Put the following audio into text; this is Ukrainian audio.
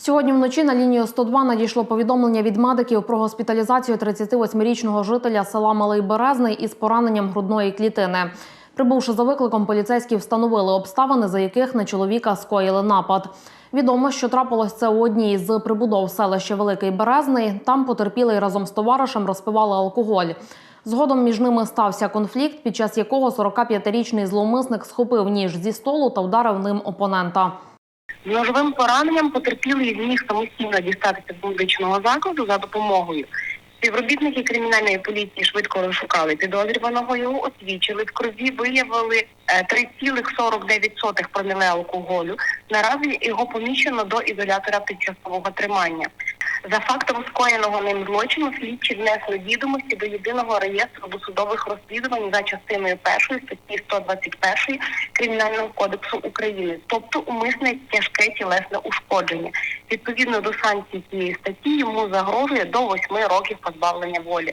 Сьогодні вночі на лінію 102 надійшло повідомлення від медиків про госпіталізацію 38-річного жителя села Малий Березний із пораненням грудної клітини. Прибувши за викликом, поліцейські встановили обставини, за яких на чоловіка скоїли напад. Відомо, що трапилось це у одній з прибудов селища Великий Березний. Там потерпілий разом з товаришем розпивали алкоголь. Згодом між ними стався конфлікт, під час якого 45-річний зловмисник схопив ніж зі столу та вдарив ним опонента. Ножовим пораненням потерпілий зміг самостійно дістатися до медичного закладу за допомогою. Співробітники кримінальної поліції швидко розшукали підозрюваного, його освічили, в крові виявили е, 3,49 проміле алкоголю. Наразі його поміщено до ізолятора тимчасового тримання. За фактом скоєного ним злочину слідчі внесли відомості до єдиного реєстру досудових розслідувань за частиною першої статті 121 Кримінального кодексу України, тобто умисне тяжке тілесне ушкодження. Відповідно до санкцій цієї статті йому загрожує до 8 років позбавлення волі.